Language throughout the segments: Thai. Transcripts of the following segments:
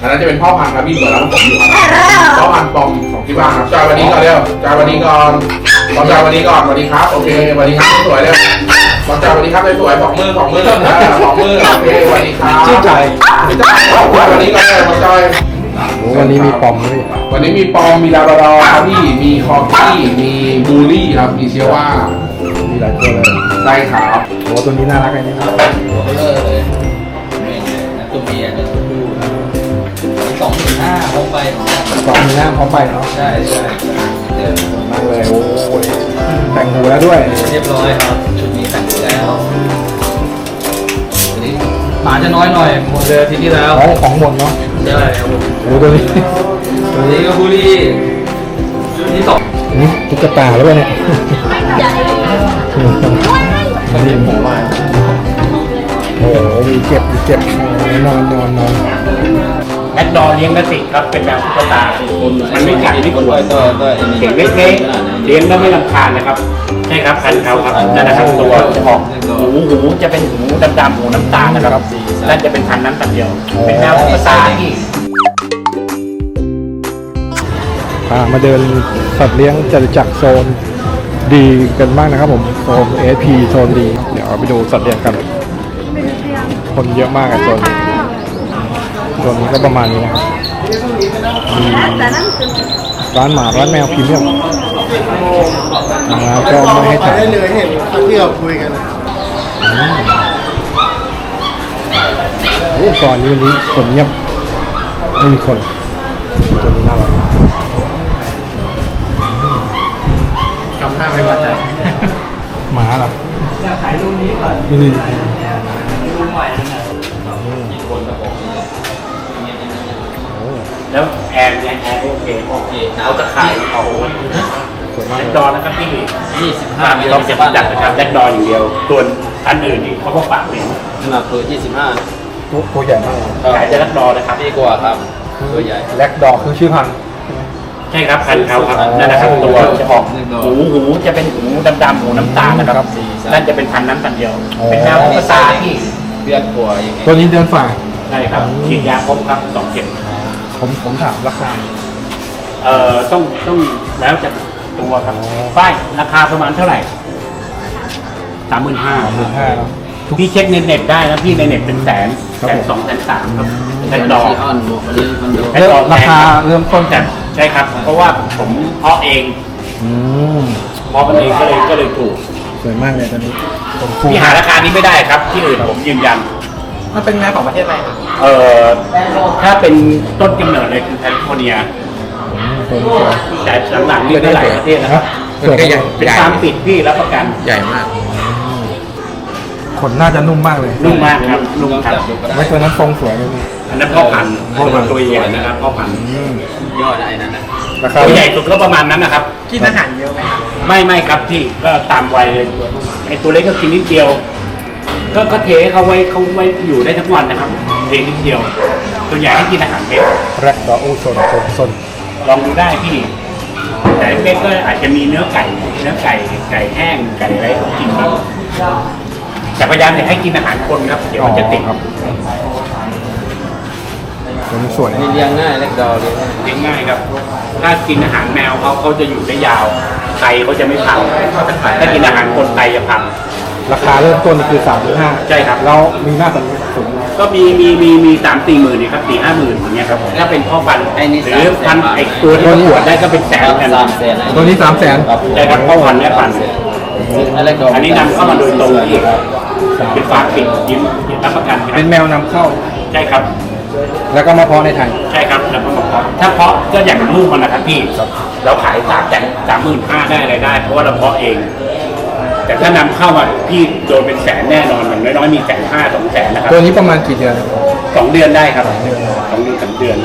อันนั้นจะเป็นพ่อพันธุ์ครับพี่เปิดร้านผมอยู่ครับพ่อพันธุ์ปอมของที่บ้านครับจอยวันนี้ก่อนเร็วจอยวันนี้ก่อนขอจอยวันนี้ก่อนสวัสดีครับโอเคสวัสดีครับสวยๆเร็วขอจอยวันนี้ครับสวยๆสองมือสองมืออ่าสองมือโอเคสวัสดีครับชื่นใจชื่นใจขอจอยวันนี้ก่อนเร็วขอจอยโอ้วันนี้มีปอมด้วยวันนี้มีปอมมีลาบราดอร์ครับพี่มีคอกี้มีบูลลี่ครับมีเชียว่ามีหลายตัวเลยใช่ครับโอ้ตัวนี้น่ารักเลยนี่ครับ สองมีหน้าพร้อมไปเนาะใช่ใช่เดินมากเลยโอ้ยแต่งหูแล้วด้วยเรียบร้อยครับ ชุดนี้แต่งแล้วทีนี้หมาจะน้อยหน่อยหมดเลยทีที่แล้วของของหมดเนาะใช่ครับผมโอ้ตัวนี้ตัวนี้ก็บุรีที่สองนี่ตุ๊กตาแล้ววะเนี่ยนี่ผมว่าโอ้โหมีเก็บมีเก็บนอนนอนนอน แมคดอเลี้ยงกติครับเป็นแมวตุ๊กตามันไม่กัดไม่ขวนตัวตัวเสียงเล็กๆเลี้ยงแล้วไม่รำคาญนะครับใช่ครับพันธุ์เขาครับนั่นนะครับตัวจะออกหูหูจะเป็นหูดำๆหูน้ำตาลนะครับนั่นจะเป็นพันธุ์นั้นพันธุ์เดียว เป็นแมวตุ๊กตาที่พามาเดินสัตว์เลี้ยงจตุจักรโซนดีกันบ้างนะครับผมโซน SP โซนดี เดี๋ยวเราไปดูสัตว์เลี้ยงกัน คนเยอะมากอะโซนนี้ โซนนี้ก็ประมาณนี้นะครับมีร้านหมาร้านแมวพรีเมียมมาก็ไม่ให้ถ่ายได้เลยเห็นที่เราคุยกันโอ้ก่อนนี้วันนี้คนเงียบไม่มีคนตัวนี้น่ารักจำหน้าไม่ว่าใจหมาเหรออยากถ่ายรูปนี้ก่อน แล้วแอนเนี่ยแอนโอเคโอเคเขาจะขายเขาสวยมากแจ็เลคยดอนะครับพี่ยี่สิบห้าต้องจะจัดนะครับแจ็คดออย่างเดียวส่วนอันอื่นนี่เขาก็ฝากเป็นขนาดตัวยี่สิบห้าตัวตัวใหญ่มากเลยขายแจ็คดอนะครับดีกว่าครับตัวใหญ่แล็กดอกคือชื่อพันธุ์ใช่ครับพันธุ์เขาครับนั่นนะครับตัวจะออกหูหูจะเป็นหูดำๆหูน้ำตาลนะครับนั่นจะเป็นพันธุ์นั้นพันธุ์เดียว เป็นแมวตุ๊กตาที่เลือดกลัวอย่างเงี้ยตัวนี้เดินฝ่าใช่ครับฉีดยาครบครับสองเข็ม ผมผมถามราคา เอ่อต้องต้องแล้วจากตัวครับป้ายราคาประมาณเท่าไหร่สามหมื่นห้าหมื่นห้าเนาะพี่เช็คในเน็ตได้นะพี่ในเน็ตเป็นแสนครับแสนผม สองแสนสามครับแสนเป็นดดออกกอ่อนหมวกนี้มันดูแสนดอกราคาแพงครับเริ่มต้นแต่ใช่ครับ เพราะว่าผมเพาะเองอืมเพาะมันเองก็เลยก็เลยถูกสวยมากเลยตัวนี้ผมฟูพี่หาราคานี้ไม่ได้ครับ ที่อื่นผมยืนยัน มันเป็นแนวของประเทศอะไรครับเอ่อถ้าเป็นต้นกำเนิดเลยคือแคลิฟอร์เนียอืมตัวนี้สวยแต่หลังๆนี่ก็หลายประเทศนะครับสวยมากเป็นฟาร์มปิดพี่รับประกันใหญ่มาก ขนน่าจะนุ่มมากเลยนุ่มมากครับนุ่มครับจับดูก็ได้ไม่ตัวนั้นทรงสวยเลยนี่อันนั้นพ่อพันธุ์พ่อพันธุ์ตัวใหญ่นะครับพ่อพันธุ์อืมยอดไอ้นั่นนะราคาตัวใหญ่สุดก็ประมาณนั้นนะครับกินอาหารเยอะไหมครับไม่ไม่ครับพี่ก็ตามวัยเลยไอตัวเล็กก็กินนิดเดียว ก็ก็เทให้เขาไว้เขาไว้อยู่ได้ทั้งวันนะครับเทนิดเดียวตัวใหญ่ให้กินอาหารเม็ดแรกดอกอู้สนสนสนลองดูได้พี่ แต่เม็ดก็อาจจะมีเนื้อไก่เนื้อไก่ไก่แห้งไก่อะไรเขากินบ้างแต่พยายามอย่าให้กินอาหารคนครับเดี๋ยวมันจะติดครับตัวนี้สวยอันนี้เลี้ยงง่ายเล็กดอเลี้ยงง่ายเลี้ยงง่ายครับ ถ้ากินอาหารแมวเขาเขาจะอยู่ได้ยาวไตเขาจะไม่พังถ้ากินอาหารคนไตจะพัง ราคาเริ่มต้นคือสามห้าใช่ครับ แล้วมีหน้าสัญญาสูงก็มีมีมีมีสามสี่หมื่นนี่ครับสี่ห้าหมื่นอย่างเงี้ยครับถ้าเป็นพ่อพันธุ์หรือพันธุ์ไอตัวที่ประกวดได้ก็เป็นแสนกัน สามแสนตัวนี้สามแสนใช่ครับพ่อพันธุ์แม่พันธุ์อันเล็กดออันนี้นำเข้ามาโดยตรงที่เป็นฟาร์มปิดยิ้มรับประกันคเป็รันบแมวนำเข้า ใช่ครับ แล้วก็มาเพาะในไทย ใช่ครับแล้วก็บอกว่าถ้าเพาะก็อย่างลูกมันนะครับพี่ เราขายสามแสนสามหมื่นห้าได้อะไรได้ เพราะว่าเราเพาะเอง แต่ถ้านำเข้ามาพี่โดนเป็นแสนแน่นอนอย่างน้อยๆมีแสนห้าสองแสนนะครับตัวนี้ประมาณกี่เดือนสองเดือนได้ครับสองเดือนสองเดือนสามเดือน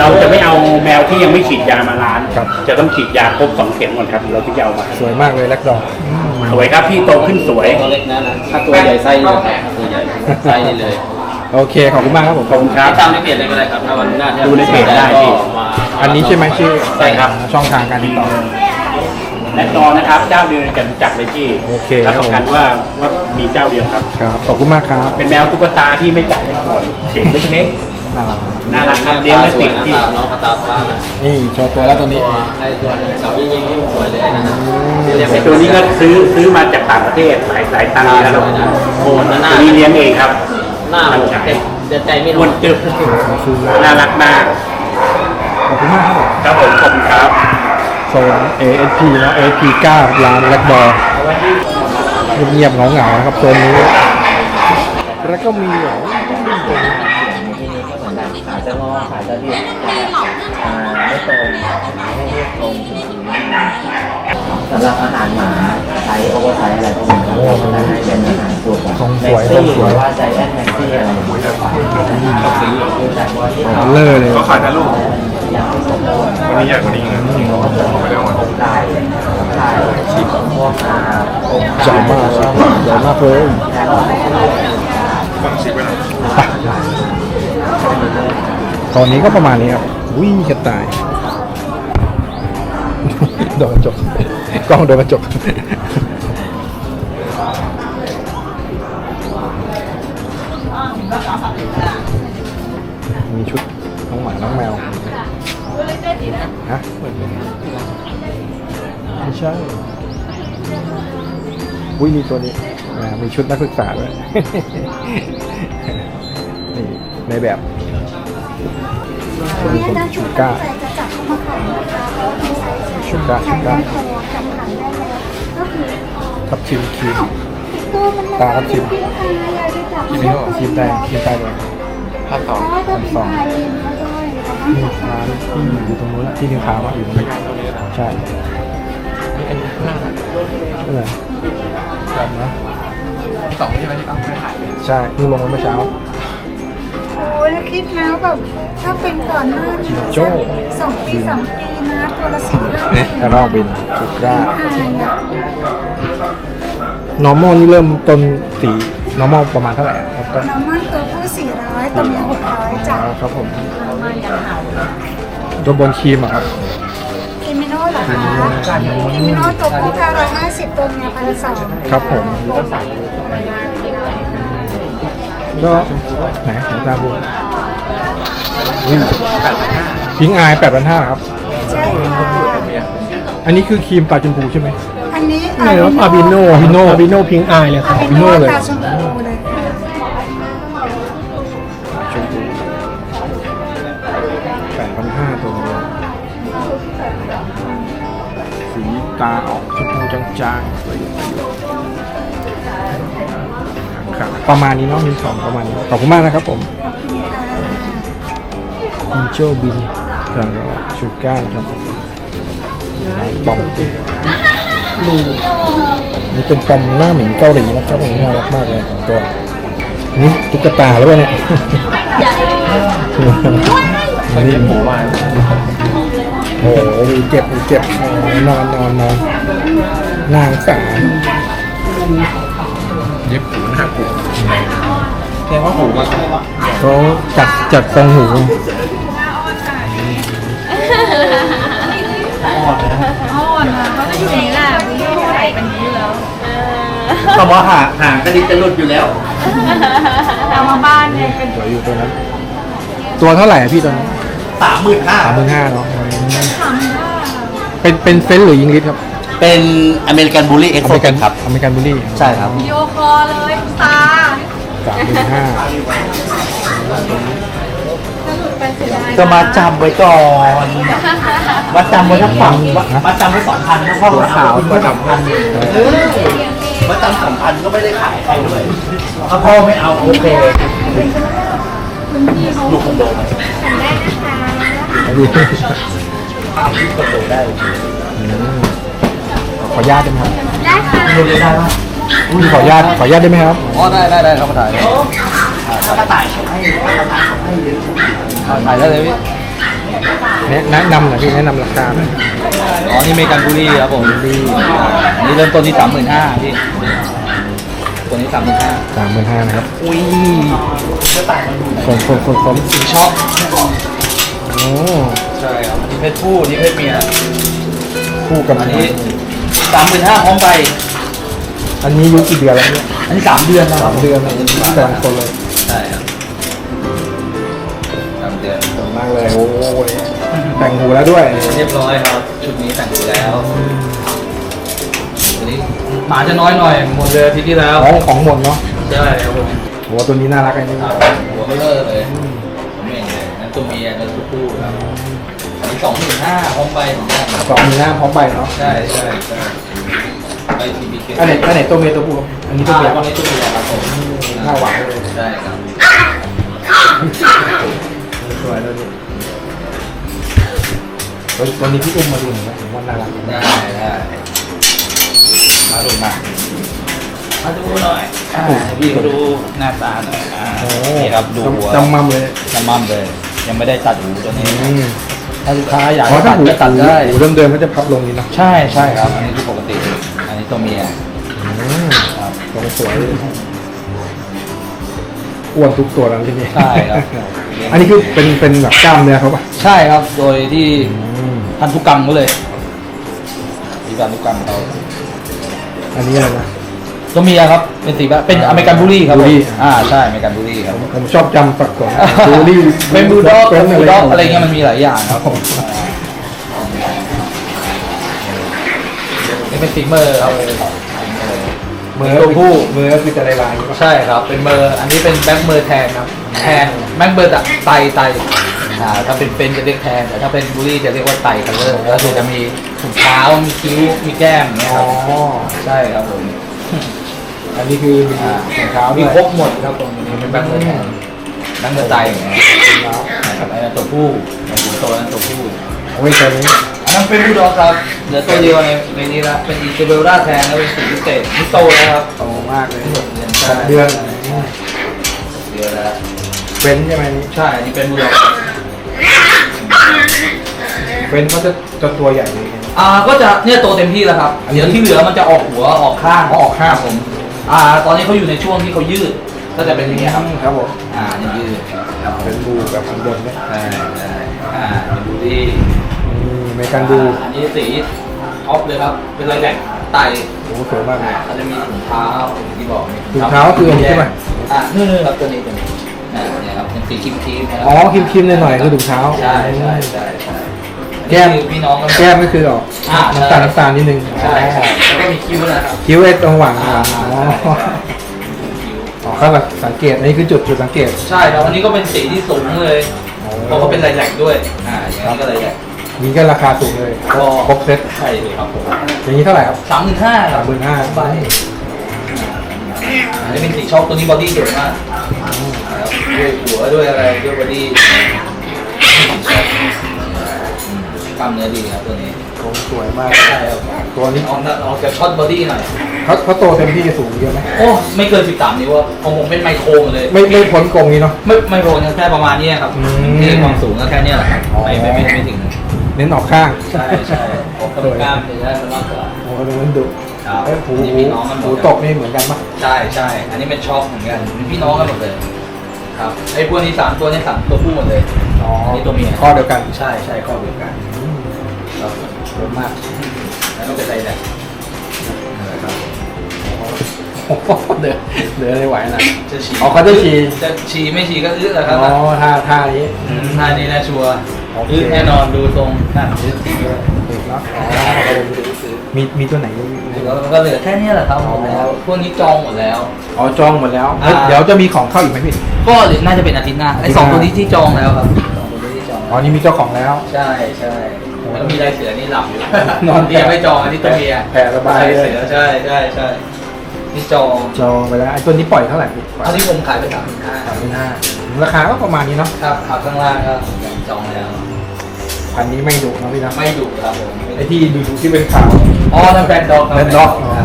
เราจะไม่เอาแมวที่ยังไม่ฉีดยามาล้าน ครับ จะต้องฉีดยาครบสองเข็มก่อนครับเราถึงจะเอามาสวยมากเลยแลกดอกสวยครับพี่โตขึ้นสวยตัวเล็กนั่นนะถ้าตัวใหญ่ไส้นี่เลยครับตัวใหญ่ไส้นี่เลยโอเคขอบคุณมากครับผม ขอบคุณครับ ติดตามในเพจเลยก็ได้ครับถ้าวันหน้าที่ดูในเพจได้พี่ ก็มาอันนี้ใช่ไหมชื่อใช่ครับ ช่องทางการติดต่อ และตอนะครับ เจ้าเดียวกันจักรเลยพี่โอเครับประกันว่าว่ามีเจ้าเดียวครับ ครับขอบคุณมากครับเป็นแมวตุ๊กตาที่ไม่จับไม่ปวดเสียงเล็กน่ารักน่ารักครับเลี้ยงไม่ติดที่ น้องกระตาบ้านนะนี่โชว์ตัวแล้วตัวนี้ไอ้ตัวเสายิงยิงที่สวยเลยนะที่เรียกไอตัวนี้ก็ซื้อซื้อมาจากต่างประเทศหลายหลายตังค์แล้วครับโหดนะหน้าตัวนี้เลี้ยงเองครับหน้าโหดเด็กเด็ดใจไม่ครู้นจึบน่ารักมาก ขอบคุณมากครับผม ครับผมขอบคุณครับ โซน ASP เนะ ASP 9ร้านแล็กบอลเงียบๆเหงาๆนะครับโซนนี้ แล้วก็มีเหรอขาจะงอขาจะเรียบอ่าไม่ตรงไม่เรียบตรง สำหรับอาหารหมาไซส์โอเวอร์ไซส์อะไรพวกนี้เราจะให้เป็นอาหารตัวแบบทรงสแม็วกยซี่ทรงสหวยรือว่าใจแอนแม็กซี่อะไรอย่างเงี้ยคือแต่ว่าที่เบลเลอร์เลยก็ขายนะลูก อย่างที่สมบูรณ์วันนี้ใหญ่กว่านี้นะก็จะไปเรื่องของไก่ไก่ชีพพวกอ่าอกใหญ่มากครับใหญ่มากเลยแล้วก็ฟังชิปไปหน่อยตอนนี้ก็ประมาณนี้ครับวิ่งกระต่าย โดนกระจก กล้องโดนกระจกมีชุดน้องหมาน้องแมวฮะไม่ใช่อุ้ยมีตัวนี้อ่ามีชุดนักศึกษาด้วยนี่ในแบบอันนี้ถ้าชุดตั้งใจจะจับเข้ามาขายนะคะเพราะว่ามีไซส์ใช้ชุดกะใช้ได้พอจับขาย ได้แล้วก็คือทับชิมครีม ตัวมันตาครับชิมพี่อายอยากไปจับครีมครีมแดงครีมแดงเลยภาคสองอ๋อตัวพี่อายแล้วก็อยู่ตรงนั้นนี่ร้านที่อยู่ตรงนู้นแหละที่นิวคาว่าอยู่ตรงนี้ใช่นั่นแหละแบบนะสองใช่ไหมที่ต้องไปถ่ายใช่เพิ่งลงมาเมื่อเช้า โอ้ยแล้วคิดแล้วแบบถ้าเป็นก่อนหน้านี้โจ้สองปีสามปี นะตัวละสี่ห้าหเนี่ยกระรอกบินสุดก้าอายอะ normal นี่เริ่มต้นสี normal ประมาณเท่าไหร่ครับก็น้ำมันตัวผู้สี่ร้อยตัวเมียหกร้อยจ้ะครับผมตัวบนครีมอะครับ คิมิโน่เหรอคะคิมิโน่ตัวผู้เก้าร้อยห้าสิบตัวเมียพันสองครับผม ก็ไหนไหนตาบูพิงอายแปดพันห้าครับ ใช่ค่ะอันนี้คือครีมปลาชมพูใช่ไหมอันนี้ไม่แล้วอาบิโนอาบิโนอาบิโนพิงอายเลยครับอาอาบิบิโนโนเลย ตาชมพูเลยแปดพันห้าตัวนี้สีตาออกชมพูจางๆสวยครับประมาณนี้เนาะมินสองประมาณนี้ขอบคุณมากนะครับผมมินโจบิน แล้วก็ชูก้าครับปอมนี่เป็นปอมหน้าเหมือนเกาหลีนะครับผมน่ารักมากเลยของตัวนี่ตุ๊กตาแล้วเนี่ยนี่หมูมาโอ้โหเจ็บเจ็บนอนนอนนอนนางสารเย็บหูหักหูแค่ว่าหูมันเขาจัดจัดทรงหู คำว่าห่างห่างก็ดิจะหลุดอยู่แล้วเอามาบ้านเนี่ยเป็นสวยอยู่ตัวนั้น ตัวเท่าไหร่อะพี่ตัวนั้นสามหมื่นห้าสามหมื่นห้าเนาะเป็นเป็นเฟนหรือยิงลิสครับเป็นอเมริกันบูลลี่เอ็กอโซเมริกันครับ อเมริกันบูลลี่ใช่ครับโยคอเลยตาสามหมื่นห้า ก็มาจำไว้ก่อนมาจำไว้ทั้งฝั่งมาจำไว้สองพันนะพ่อตัวขาวตัวดำมาจำสองพันก็ไม่ได้ขายใครด้วยถ้าพ่อไม่เอาโอเคลูกคอนโดไหมดูลูกคอนโดได้ขออนุญาตได้ไหมครับได้ค่ะดูได้ปะพี่ขออนุญาตขออนุญาตได้ไหมครับอ๋อได้ได้ได้ครับถ่ายถ้ากระต่ายเขาให้กระต่ายเขาให้เยอะ ถ่ายได้เลยพี่แนะแนะนำหน่อยพี่แนะนำราคาหน่อยอ๋อนี่เมกันบุรีครับผมดีนี่เริ่มต้นที่สามหมื่นห้าพี่ตัวนี้สามหมื่นห้าสามหมื่นห้านะครับอุ้ยกระต่ายมันดูสมสมสมสมสีช็อปโอ้ใช่ครับอันนี้เพศผู้อันนี้เพศเมียคู่กับอัอันนนี้นี้สามหมื่นห้าพร้อมใบอันนี้อายุกี่เดือนแล้วเนี่ยอันนี้สามเดือนแล้วคสารับมเดือนแต่ละคนเลยใช่ครับ เลยโอ้ยแต่งหูแล้วด้วยเรียบร้อยครับ ชุดนี้แต่งอยู่แล้ววันนี้หมาจะน้อยหน่อยหมดเลยอาทิตย์ที่แล้วของของหมดเนาะใช่ครับผมโอ้ตัวนี้น่ารักอันนี้ครับหัวเบลอเลยผมเองเลยนั่นตัวเมียนั่นตัวผู้ครับอันนี้สองหมื่นห้าพร้อมไปเหมือนกันสองมีหน้าพร้อมใบเนาะใช่ใช่ใช่ไปทีบีเคอันไหนอันไหนตัวเมียตัวผู้อันนี้ตัวเมียวันนี้ตัวเมียครับผมหน้าหวานเลยใช่ครับสวยเลยตัวตั วนี้พี่อุ้มมาดูหน่อยนะผมว่าน่ารักได้ได้มาดูมามาดูหน่อยอ่าให้พี่เขาดูหน้าตาหน่อยอ่าโอ้นี่ครับดูหัวจำมั่มเลยน้ำมันเลย ยังไม่ได้ตัดหูตัวนี้อืมถ้าลูกค้าอยากอ๋อถ้าตัดหูก็ตัดได้หูเดิมๆมันจะพับลงนี่เนาะใช่ใช่ครับ อันนี้คือปกติ อันนี้ตัวเมียอืมครับตรงสวยเลยอ้วนทุกตัวแล้วที่นี่ใช่ครับ อันนี้คือเป็นเป็นแบบกล้ามเนื้อเขาป่ะใช่ครับ โดยที่อืม พันธุกรรมเขาเลยมีพันธุกรรมเขาอันนี้อะไรนะ ตัวเมียครับ เป็นสีแบบเป็นอเมริกันบูลลี่ครับบูลลี่ อ่าใช่อเมริกันบูลลี่ครับ ผมชอบจำสับสนบูลลี่เป็นบูลด็อกเป็เป็นนบูลด็อกอะไรเงี้ยมันมีหลายอย่างครับผมนี่เป็นฟีเมอร์ครับมือตัวผู้มือก็คือจะลายๆอย่างนี้ป่ะใช่ครับ เป็นเมอร์ อันนี้เป็นแบ็คเมอร์แทนครับ แทนแบ็คเมอร์ไตไต อ่าถ้าเป็นเป็นจะเรียกแทนแต่ถ้าเป็นบูลลี่จะเรียกว่าไตคัลเลอร์ก็คือจะมีถุงเท้ามีคิ้วมีแก้มอย่างเงี้ยอ๋คอรับใช่ครับผมอันนี้คือมีอ่าถุงเท้ามีด้วยครบหมดครับผมมีเป็นแบ็คเมอร์แทนแบ็คเมอร์ไตอย่างเงี้ยนะครับอันนั้นตัวผู้ตัวผู้โตนั้นตัวผู้ โอ้ยตัวนี้อันนั้นเป็นบูลด็อกครับเหลือตัวเดียวในในนี้ละเป็นอีเซเบลล่าแทนแล้วเป็นสีพิเศษนี่โตแล้วครับโตมากเลยหกเดือนหกเดือน เดือนแล้วเป็นใช่ไหมนี่ใช่อันนี้เป็นบูลด็อก เป็นก็จะจะตัวใหญ่เลยอ่าก็จะเนี่ยโตเต็มที่แล้วครับเดี๋ยวที่เหลือมันจะออกหัวออกข้างอ๋อออกข้างผมอ่า ตอนนี้เขาอยู่ในช่วงที่เขายืด ก็จะเป็นอย่างเงี้ยครับครับผมอ่านี่ยืดครับเป็นบูแบบข้างบนเนี่ยใช่ใช่อ่าเป็นบูลลี่อืมไม่กันดูอ่าอันนี้สีออฟเลยครับ เป็นลายแหลกไตโอ้สวยมากเลยเขาจะมีถุงเท้าอย่างที่บอกมีถุงเท้าคืออันนี้ใช่ไหม อ่านี่ๆครับตัวนี้ตัวนี้อ่าเนี่ยครับเป็นสีครีมๆนะครัอ๋อครีมๆหน่อยๆคือถุงเท้าใช่ใช่ใช่ใช่ แก้มอันนี้คือพี่น้องกัน แก้มก็คือออกอ่า น้ำตาลน้ำตาลนิดนึงใช่ใช่แล้วก็มีคิ้วนะครับ คิ้วไอ้ตรงหว่างอ่า อ๋อใช่ใช่คิ้วอ๋อครับสังเกตอันนี้คือจุดจุดสังเกตใช่ครับอันนี้ก็เป็นสีที่สูงเลยเพราะเขาเป็นลายแหลกด้วย อ่าอย่างนี้ก็ลายแหลก นี้ก็ราคาสูงเลยก็ครบเซ็ตใช่เลยครับผมอย่างนี้เท่าไหร่ครับสามหมื่นห้าครับ35,000ใบอันนี้เป็นสีช็อกตัวนี้บอดี้สวยมากนะครับด้วยหัวด้วยอะไรด้วยบอดี้ กล้ามเนื้อดีครับตัวนี้โอ้สวยมาก ใช่ครับตัวนี้ออกออกจากช็อตบอดี้หน่อย เขาเขาโตเต็มที่สูงเยอะไหมโอ้ไม่เกิน 13 นิ้วอะของผมเป็นไมโครหมดเลย ไม่ไม่พ้นกรงนี้เนาะ ไม่ไมโครแค่ประมาณเนี้ยครับอืมที่ความสูงก็แค่เนี้ยแหละครับไม่ไม่ไม่ไม่ถึงเน้นออกข้างใช่ใช่ผมกล้ามจะได้มันมากกว่า โอ้ดูมันดุครับเอ้ยหูนี่พี่น้องกันหมหูดตกนี่เหมือนกันปะใช่ใช่อันนี้เป็นช็อคเหมือนกันเป็นพี่น้องกันหมดเลยครับไอ้พวกนี้สามตัวนี้สามตัวผู้หมดเลยอ๋อนี่ตัวเมียข้อเดียวกัน ใช่ใช่ข้อเดียวกัน อืมครับสวยมาก แล้วก็เป็นอะไรเนี่ยครับโอ้โหเดินเดินไม่ไหวนะจะฉี่อ๋อเขาจะฉี่จะฉี่ไม่ฉี่ก็อื้อแหละคอ๋รับอท่าท่านี้มท่านี้น่าชัวร์โอเคอื้อแน่นอนดูทรงนั่นถูกแล้วอ๋อมีมีตัวไหนอีกไหมแล้วก็เหลือแค่เนี้ยแหละครับหมดแล้วพวกนี้จองหมดแล้วอ๋อจองหมดแล้วเฮ้ยอ่าเดี๋ยวจะมีของเข้าอีกไหมพี่ก็เหลือน่าจะเป็นอาทิตย์หน้าไอ้สองอาทิตย์หน้าตัวนี้ที่จองแล้วครับสองตัวนี้ที่จองอ๋อนี่มีเจ้าของแล้ว ใช่ใช่ แล้วมีลายเสือนี่หลับอยู่นอนที่ยังไม่จองอันนี้ตัวเมียแผ่ระบายลายเลยเสือใช่ใช่ใช่นี่จองจองไปแล้วไอ้ตัวนี้ปล่อยเท่าไหร่พี่อันนี้ผมขายไปสามพันห้าสามพันห้าราคาก็ประมาณนี้เนาะครับขาข้างล่างก็จองแล้วพันนี้ไม่ดุนะพี่นะไม่ดุครับผมไอ้ที่ดูๆที่เป็นข่าวอ๋อนั่นแบนด็อกแบนด็อกอ๋อ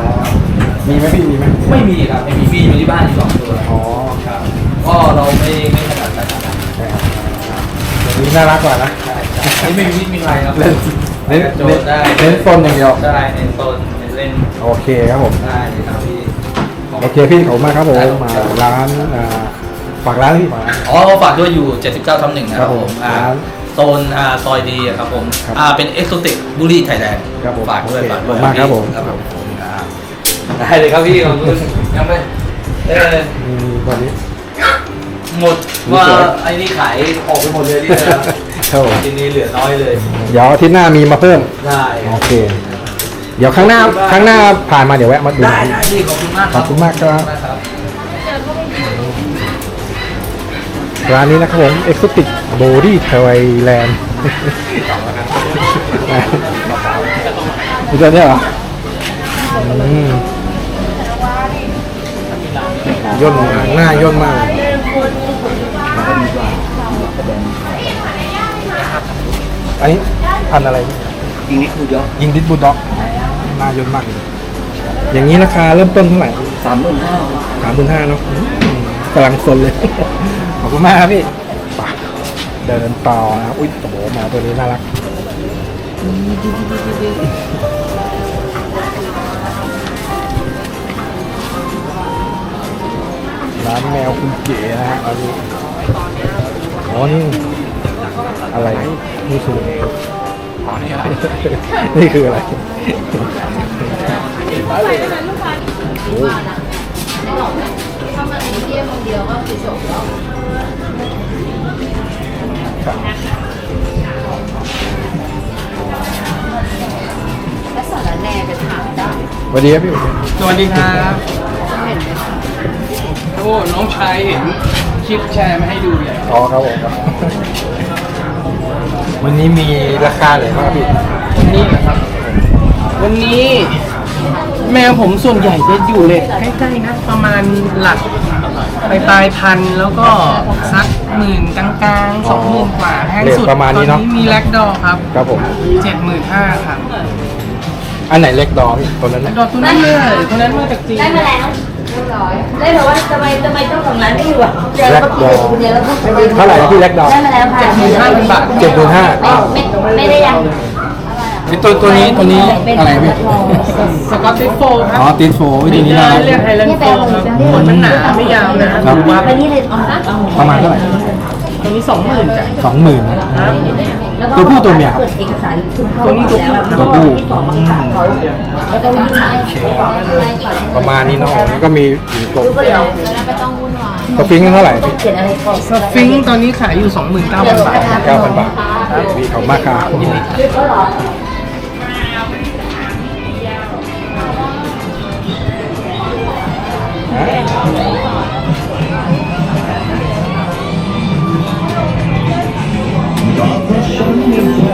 มีไหมพี่มีไหมไม่มีครับไม่มีมีอยู่ที่บ้านที่สองตัวอ๋อครับก็เราไม่ไม่ถนัดนะครับใช่ครับอย่างนี้น่ารักกว่านะใช่ใช่อั นนี้ไม่มีมิดมีอะไรครับเล่นเน้นโจเน้นทย์ได้เน้นโซนอย่างเดียวใช่เน้นโซนเน้นเล่นโอเคครับผม ได้เลยครับพี่ โอเคพี่ขอบคุณมากครับผมมาร้านอ่าฝากร้านพี่ฝากร้าน อ๋อฝากด้วยอยู่ 79ทับหนึ่งนะครับผมอ่าครับโซนอ่าซอยดีอะครับผมครับอ่าเป็นเอ็กโซติกบุรีไทยแลนด์ครับผมฝากด้วยโอเคฝากด้วยขอบคุณมากครับผม ครับผมอ่าได้เลยครับพี่ขอบคุณยังไม่เออมีตัวนี้ หมดว่าไอ้นี่ขายออกไปหมดเลยที่เหลือครับ ผมทีนี้เหลือน้อยเลย เดี๋ยวอาทิตย์หน้ามีมาเพิ่ม ได้โอเค เดี๋ยวครั้งหน้าครั้งหน้าผ่านมาเดี๋ยวแวะมาดู ได้ได้พี่ขอบคุณมากขอบคุณมากครับขอณครับ ร้านนี้นะครับผม Exotic Body Thailand นี่ตัวเนี้ยเหรออืมย่นหน้าย่นมากเลย อันนี้พันธุ์อะไรยิงนิดคือเยอะยิงดิสบูลด็อกหน้าย่นมากเลยอย่างนี้ราคาเริ่มต้นเท่าไหร่สามหมื่นห้าสามหมื่นห้าเนาะอืมกำลังสนเลย ขอบคุณมากครับพี่ไปเดินต่อนะครับอุ้ยโอ้โหหมาตัวนี้น่ารัก ร้านแมวคุณเก๋นะฮะอันนี้อ๋อนี่ อะไรนี่คือนี่คืออะไรและสารแหน่ไปถามได้สวัสดีครับพี่สวัสดีครับโอ้น้องชายเห็นคลิปแชร์มาให้ดูใหญ่อ๋อครับผมครับ วันนี้มีราคาไหนบ้างครับพี่วันนี้นะครับ วันนี้ แมวผมส่วนใหญ่จะอยู่เลยใกล้ๆนะ ประมาณหลักปลายปลายๆพันแล้วก็สักหมื่นกลางๆสองหมื่นกว่าแพงสุดเรทประมาณนี้เนาะตอนนี้มีแลกดอครับครับผมเจ็ดหมื่นห้าครับอันไหนเล็กดอพี่ตัวนั้นแลนะกดอตัวนั้นเลยตัวนั้นมาจากจีนได้มาแล้ว เรียบร้อยได้แต่ว่าทำไมทำไมต้องตรงนั้นไม่อยู่อะเดี๋ยวแล็กก็ดอเดี๋ยวเราต้องไปดูเท่าไหร่นะพี่เล็กดอได้มาแล้วค่ะเจ็ดหมื่นห้าพันบาทเจ็ดหมื่นห้าไม่ไม่ไม่ได้ยังไอตัวตัวนี้ตัวนี้อะไรพี่สกอตติชโฟคอ๋รัอบตีนโฟวิธีนี้นะเรียกไฮแลนด์โฟครับขนมันหนาไม่ยาวนะครับถือว่าไปนี่เลยอ๋อประมาณเท่าไหร่ ตัวนี้สองหมื่นจ้ะ สองหมื่นนะตัวผู้ตัวเมียครับ เปิดเอกสารคุณพ่อตัวนี้ตัวผู้ แล้วตัวผู้ ที่สองบังคับเขาแล้วก็วิ่งไล่ก่อนไล่ก่อนประมาณนี้เนาะแล้วก็มีหญิงกบดูไปเลยแล้วไม่ต้องวุ่นวายสฟิงค์เท่าไหร่พี่เขียนอะไรก่อนสฟิงค์ตอนนี้ขายอยู่29,000บาทเก้าพันบาทมีของมากครับ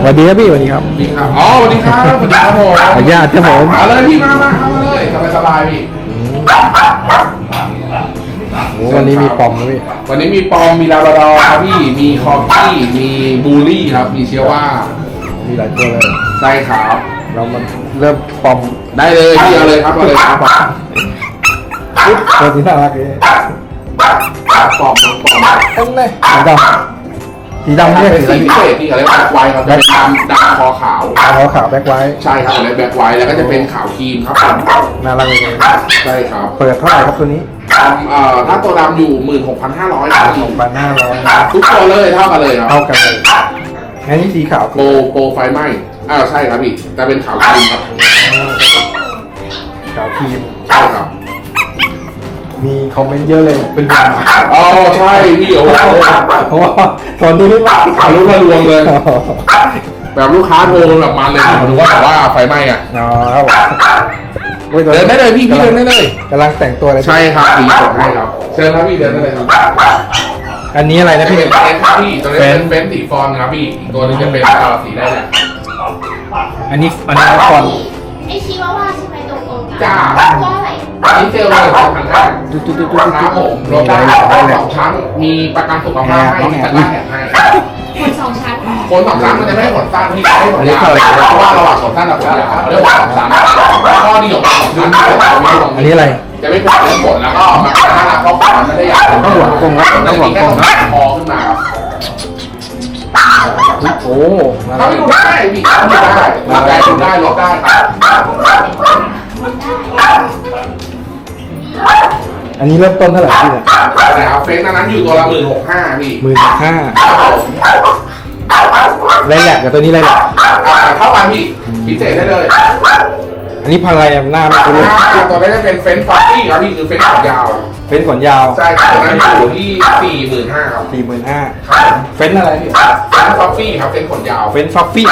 สวัสดีครับพี่สวัสดีครับสวัสดีครับอ๋อสวัสดีครับสวัสดีครับผมขออนุญาตครับผมมาเลยพี่มามาเข้ามาเลยสบายสบายๆพี่โอ้วันนี้มีปอมนะพี่วันนี้มีปอมมีลาบราดอร์ครับพี่มีคอฟฟี่มีบูลลี่ครับ มีเชียว่ามีหลายตัวเลยใช่ครับเรามันเริ่มปอมได้เลยพี่เอาเลยครับเอาเลยครับปอมตัวที่น่ารักเลยปอมปอมต้นเลยสีดำ สีดำเนี่ยเป็นสีอะไรสีพิเศษที่เขาเรียกว่าแบ็คไวท์ครับจะเป็นดำดำคอขาว ขาวขาวแบ็คไว้ใช่ครับอะไรแบ็คไวท์แล้วก็จะเป็นขาวครีมครับผมน่ารักเลย ใช่ครับเปิดเท่าไหร่ครับตัวนี้ปอมเอ่อถ้าตัวดำอยู่หมื่นหกพันห้าร้อยครับสองพันห้าร้อยทุกตัวเลยเท่ากันเลยครับ เท่ากันเลยงั้นนี่สีขาวโปรโปรไฟไหม้อ้าวใช่ครับพี่แต่เป็นขาวครีมครับขาวครีมใช่ครับ มีคอมเมนต์เยอะเลยเป็นหมาอ๋อใช่พี่โอ้โหเพราะว่าตอนนี้ไม่ว่าขาวรู้ระลวงเลย แบบลูกค้าโทรแบบมันเลยผมดูว่าแบบว่าไฟไหม้อะอ๋อครับผมโอ้ยตัวเดินได้เลยพี่พี่เดินได้เลยกำลังแต่งตัวเลยใช่ครับพี่กดให้ครับเชิญครับพี่เดินได้เลยครับอันนี้อะไรนะนี่พี่เป็นเฟนครับพี่ตัวนี้เป็นเฟนสีฟอนครับพี่อีกตัวนึงจะเป็นเอ่อสีได้แหละอันนี้อันนี้ฟอนไอชิวาว่าใช่ไหม ตรงตรงจ้าว่าอะไรอันนี้เซลล์เลยครับทางด้านตุ๊ดตุ๊ดตุ๊ดครับผมรถได้สองชั้นมีประกันสุขภาพให้มีตะกร้าแถมให้คนสองชั้นคนสองชั้นมันจะไม่ให้ขนสั้นที่ไม่ให้ขนยาวเพราะว่าระหว่างขนสั้นกับขนยาวเรียกว่าสองชั้นข้อดีของขนสั้นคือว่าไม่ลงอันนี้อะไรจะไม่เป็นเรื่องขนแล้วก็มันก็น่ารักเพราะขนมันไม่ได้ยาวต้องหวงกงครับต้องหวงกงครับคอขึ้นมาครับโอ้น่าเขารักอยู่ได้พี่เขาอยู่ได้ลดได้ลดได้ลดได้ครับ อันนี้เริ่มต้นเท่าไหร่พี่เนี่ยแต่เอาเฟซนั้นอยู่ตัวละหมื่นหกห้าพี่หมื่นห้าครับผมไรแหลกกับตัวนี้ไรแหลกอ่าเท่ากันพี่พิเศษได้เลยอันนี้พันธุ์อะไรอะหน้าไม่คุ้นเลยตัวนี้จะเป็นเฟนฟ็อกซี่ครับพี่คือเฟนขนยาวเฟ้นขนยาวใช่ครับตัวนั้นอยู่ที่สี่หมื่นห้าครับสี่หมื่นห้าครับเฟ้นอะไรพี่เฟนฟ็อกซี่ครับเฟนขนยาว เฟ้นฟัฟฟี่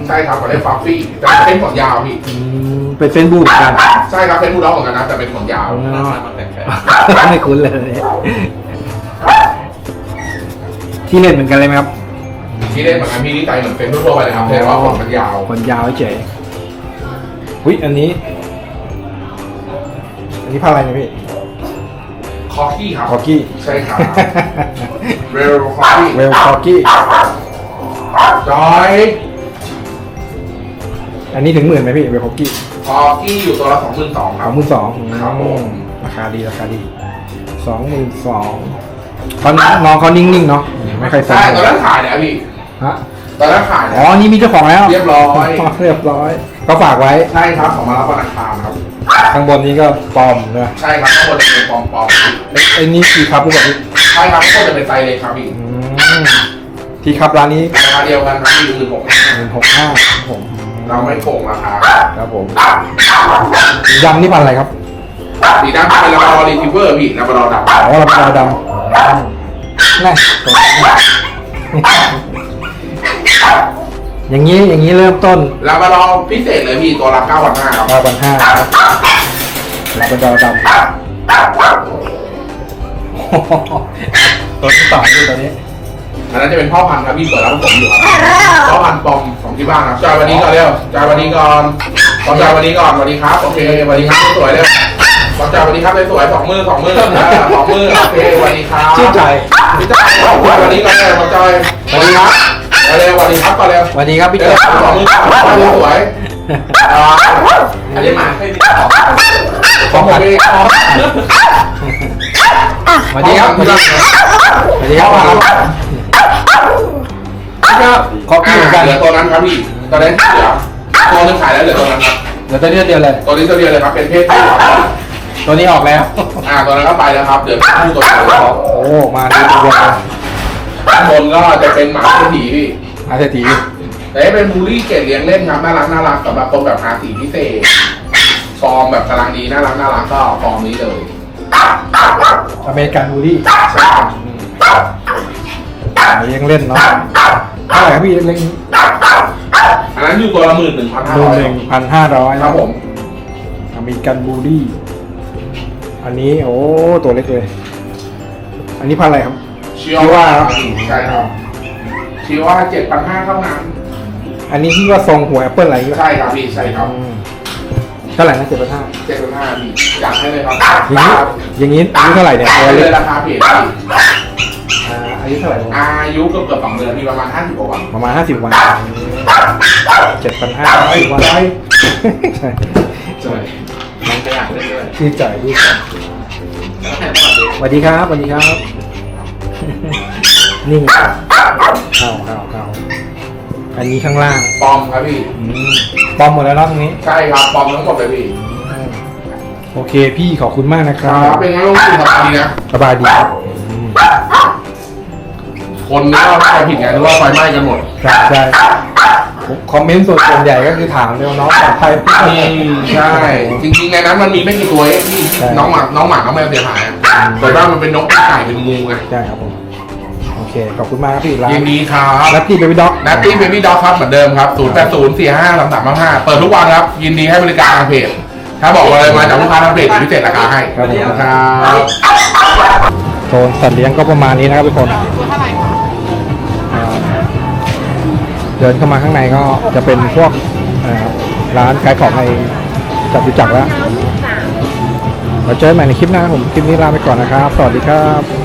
ใช่ครับเขาเรียกฟ็อกซี่แต่เป็นขนยาวพี่ อืมเป็นเฟ้นบูเหมือนกัน ใช่ครับเป็นบูลด็อกเหมือนกันนะแต่เป็นขนยาวไม่คุ้นเลย ที่เล่นเหมือนกันเลยไหมครับที่เล่นเหมือนกันพี่ที่ใจเหมือนเฟนทั่วๆไปเลยครับแต่ว่าขนมันยาว ขนยาวเฉยอุ้ยอันนี้ อันนี้พันธุ์อะไรเนี่ยพี่ คอกี้ครับ คอกี้ ใช่ครับ เรลคอกี้ เวลคอกี้ จอย อันนี้ถึงหมื่นไหมพี่เวลคอกี้คอกี้อยู่ตัวละสองหมื่นสองคสรัอบ งหมื่นสองครับผม ราคาดีราคาดีสองหมื่นสองตอนนี้น้องเขานิ่งๆเนาะไม่ใครสนใช่ตอนนั้นขายเนี่ยพี่ฮะตอนนั้นขายอ๋เนี่ยอนี่มีเจ้าของแล้วเรียบร้อย เรียบร้อย ก็ฝากไว้ใช่ครับของมารับวันอังคารครับ ข้างบนนี้ก็ปลอมนะใช่ครับข้างบนจะเป็นปองปองไอ้ไอ้นี่กี่ครับรู้ป่ะพี่ใช่ครับข้างบนจะเป็นไซส์เล็กครับพี่อืมที่ครับร้านนี้ราคาเดียวกันครับพี่คือผมหนึ่งหกห้าผม เราไม่โกงราคาครับผมยำนี่พันอะไรครับสีดำเป็นลาบารอรีทิเวอร์พี่ลาบารอดำอ๋อลำดาวดำน่อย่างนี้อย่างนี้เริ่มต้นลาบารอพิเศษเลยพี่ตัวละ9,500ครับเก้าพันห้าครับลำดาวดำตัวที่ต่อคือตัวนี้ อันนั้นจะเป็นพ่อพันธุ์ครับพี่เปิดร้านผมอยู่ครับพ่อพันธุ์ปอมของที่บ้านครับจอยวันนี้ก่อนเร็วจอยวันนี้ก่อนขอจอยวันนี้ก่อนสวัสดีครับโอเคสวัสดีครับสวยๆเร็วขอจอยวันนี้ครับสวยๆสองมือสองมือเออสองมือโอเคสวัสดีครับชื่นใจพี่จอยขอจอยวันนี้ก่อนเร็วขอจอยสวัสดีครับเร็วๆสวัสดีครับก่อนเร็วสวัสดีครับพี่เร็เจ้วสองมือสองมือสวยอ่าอันนี้หมาเคยมีของของผมเองสวัสดีครับสวัสดีสวัสดีครับก็ ขอบคุณเหมือนกันเหลือตัวนั้นครับพี่ตอนนี้เหลือตัวนึงขายแล้วเหลือตัวนั้นครับเดี๋ยวตัวนี้เดียวเลย ตัวนี้ตัวเดียวเลยครับเป็นเพศผู้ครับตัวนี้ออกแล้ว อ่าตัวนั้นก็ไปแล้วครับเหลือผู้ตัวเดียวครับโอ้มาดูตัวเดียวเลยข้างบนก็จะเป็นหมาเศรษฐีพี่อาเศรษฐีแต่นี่เป็นบูลลี่เกรดเลี้ยงเล่นครับน่ารักน่ารักสำหรับคนแบบหาสีพิเศษฟอร์มแบบกำลังดีน่ารักน่ารักก็ฟอร์มนี้เลยอเมริกันบูลลี่ใช่ครับ เลี้ยงเล่นเนาะเท่าไหร่ครับพี่เล็กๆนี้อันนั้นอยู่ตัวละหมื่นหนึ่งพันห้าหมื่นร้อยหนึ่งพันห้าร้อยครับผมอเมริกันบูลลี่อันนี้โอ้ตัวเล็กเลย อันนี้พันอะไรครับ ชิว่าครับใช่ครับชิว่าเจ็ดพันห้าเท่านั้นอันนี้ที่ว่าทรงหัวแอปเปิลอะไรอย่างเงี้ยใช่ครับพี่ใช่ครับอืมเท่าไหร่นะเจ็ดพันห้าเจ็ดพันห้าพี่อยากให้เลยครับอย่างนี้อย่างนี้อันนี้เท่าไหร่เนี่ยตัวเลเล็กยราคาเพจพี่อ่าอา ยุเท่าไหร่อายุเกือบเกือบสองเดือนมีประมาณห้าสิบกว่าวันประมาณห้าสิบวันเจ็ดพันห้าร้อยวันใช่ใช่มันขยันเลยด้วยชื่อจ่ายด้วยสวัสดีครับสวัสดีครับ นี่เข้าเข้าเข้าอันนี้ข้างล่างปอมครับพี่ อืมปลอมหมดแล้วเนาะตรงนี้ ใช่ครับปอมทั้งหมดเลยพี่โอเคพี่ขอบคุณมากนะคครัรับบเป็นไงบ้างพี่สบายดีนะ สบายดีครับอืม คนก็เข้าผิดไงนึกว่าไฟไหม้กันหมดใช่ใช่ผมคอมเมนต์ส่วนใหญ่ก็คือถามเร็วน้องปลอดภัยใช่ จริงๆในนั้นมันมีไม่กี่ตัวเองที่ใช่ น้องหมาน้องหมาน้องแมวเสียหายอะแต่ว่ามันเป็นนกเป็นไก่เป็นงูไงใช่ครับผมโอเคขอบคุณมากครับพี่ร้านยินดีครับลัตตี้เบบี้ด็อกนัตตี้เบบี้ด็อกครับเหมือนเดิมครับ0 8 0 4 5 3 3 5 5เปิดทุกวันครับ ยินดีให้บริการทางเพจ ถ้าบอกว่าเลยมาจากลูกค้าทางเพจเดี๋ยวพิเศษราคาให้ครับผมครับ โซนสัตว์เลี้ยงก็ประมาณนี้นะครับทุกคนอ่า เดินเข้ามาข้างในก็จะเป็นพวกร้านขายของในจัตุจักรแล้วเราเจอกันใหม่ในคลิปหน้าครับผมคลิปนี้ลาไปก่อนนะครับ สวัสดีครับ